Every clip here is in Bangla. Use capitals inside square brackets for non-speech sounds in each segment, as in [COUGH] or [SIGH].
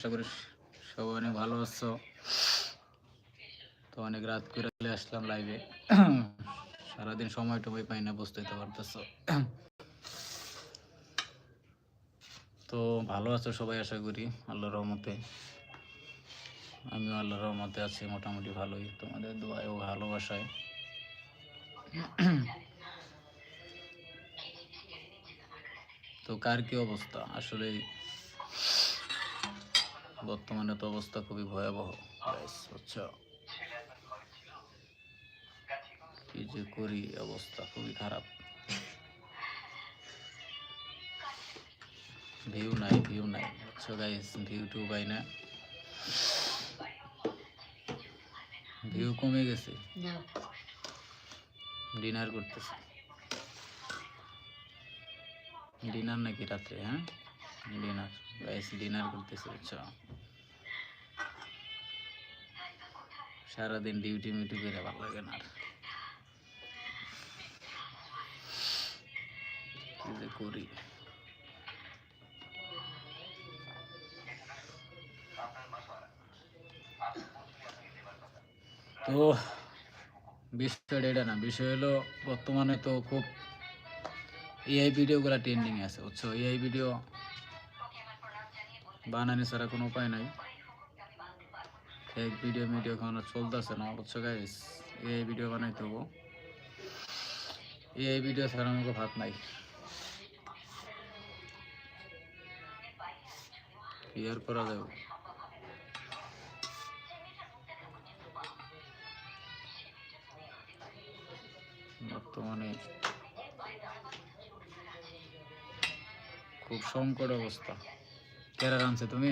আশা করি সবাই অনেক ভালো আছো। তো অনেক রাত করে আসলাম লাইভে সারাদিন সময় টময় পাই না, বুঝতেই তো পারতেছো। তো ভালো আছো সবাই আশা করি, আল্লাহর রহমতে। আমিও আল্লাহর রহমতে আছি, মোটামুটি ভালোই। তোমাদের দোয়ায় ও ভালোবাসায়। তো কার কি অবস্থা? আসলে বর্তমানে তো অবস্থা খুবই ভয়াবহ। কি যে করি অবস্থা খুবই খারাপ। ভিউ নাই ভিউ নাই বুঝছ গাইস ভিউ টু পাই না। ভিউ কমে গেছে। ডিনার করতেছে। ডিনার নাকি রাত্রে হ্যাঁ? ডিনার গাইস ডিনার করতেছে, বুঝছ? সারাদিন ডিউটি মিউটি করে ভালো লাগে না করি? তো, বিষয়টা এটা না, বিষয় হলো বর্তমানে তো খুব এআই ভিডিওগুলো ট্রেন্ডিং আছে, বুঝছ? এআই ভিডিও বানানি ছাড়া কোনো উপায় নাই। ফেক ভিডিও মিডিও কোনো চলতেছে না বুঝছ গাইস এআই ভিডিও বানাইতে হব। এআই ভিডিও ছাড়া আমাকে ভাত নাই। আর করা যাবে? বর্তমানে খুব সংকট অবস্থা। কেরা আনছে তুমি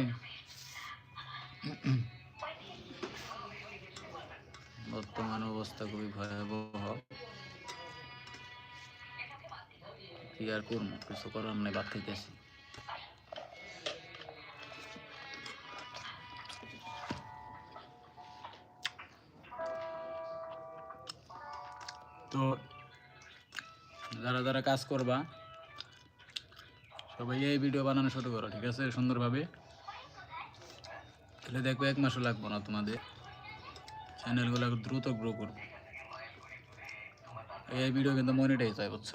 বর্তমান অবস্থা খুবই ভয়াবহ। কি আর করব? কিছু করার নেই বাদ খাইতেছি তো যারা যারা কাজ করবা সবাই এই ভিডিও বানানো শুরু করো, ঠিক আছে? সুন্দরভাবে। তাহলে দেখবে এক মাসও লাগবো না তোমাদের। চ্যানেলগুলো দ্রুত গ্রো করবে। এই ভিডিও কিন্তু মনিটাইজ হয়, বুঝছ?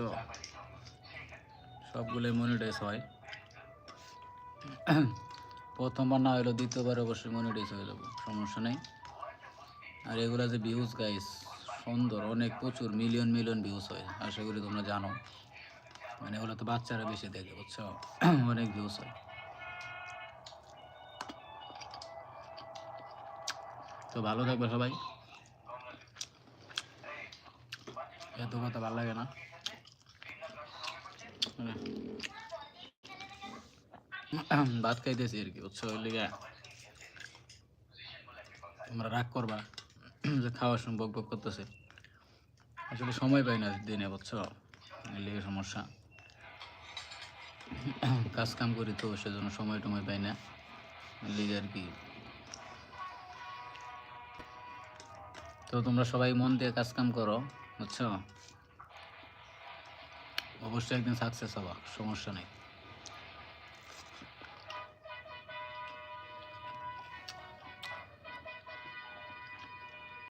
সবগুলোই মনিটাইজ হয়। প্রথমবার না হলেও দ্বিতীয়বার অবশ্যই মনিটাইজ হয়ে যাব, সমস্যা নেই। আর এগুলো যে ভিউজ গাইস সুন্দর, অনেক প্রচুর মিলিয়ন মিলিয়ন ভিউজ হয়, আশা করি তোমরা জানো। মানে ওগুলো তো বাচ্চারা বেশি দেখে, বুঝছ? [CLEARS THROAT] অনেক ভিউজ হয়। তো ভালো থাকবে সবাই। এত কথা ভালো লাগে না। [CLEARS THROAT] ভাত খাইতেছি আর কি, বুঝছ? ওই লিগে তোমরা রাগ করবা [CLEARS THROAT] যে খাওয়ার সময় বক বক করতেছে। আসলে সময় পাই না দিনে, বুঝছ? এই লিগে সমস্যা। কাজ কাম করি তো, সেজন্য সময় টময় পাই না। লিগে আর কি। তো তোমরা সবাই মন দিয়ে কাজ কাম করো, বুঝছ? অবশ্যই একদিন সাকসেস হবা, সমস্যা নেই।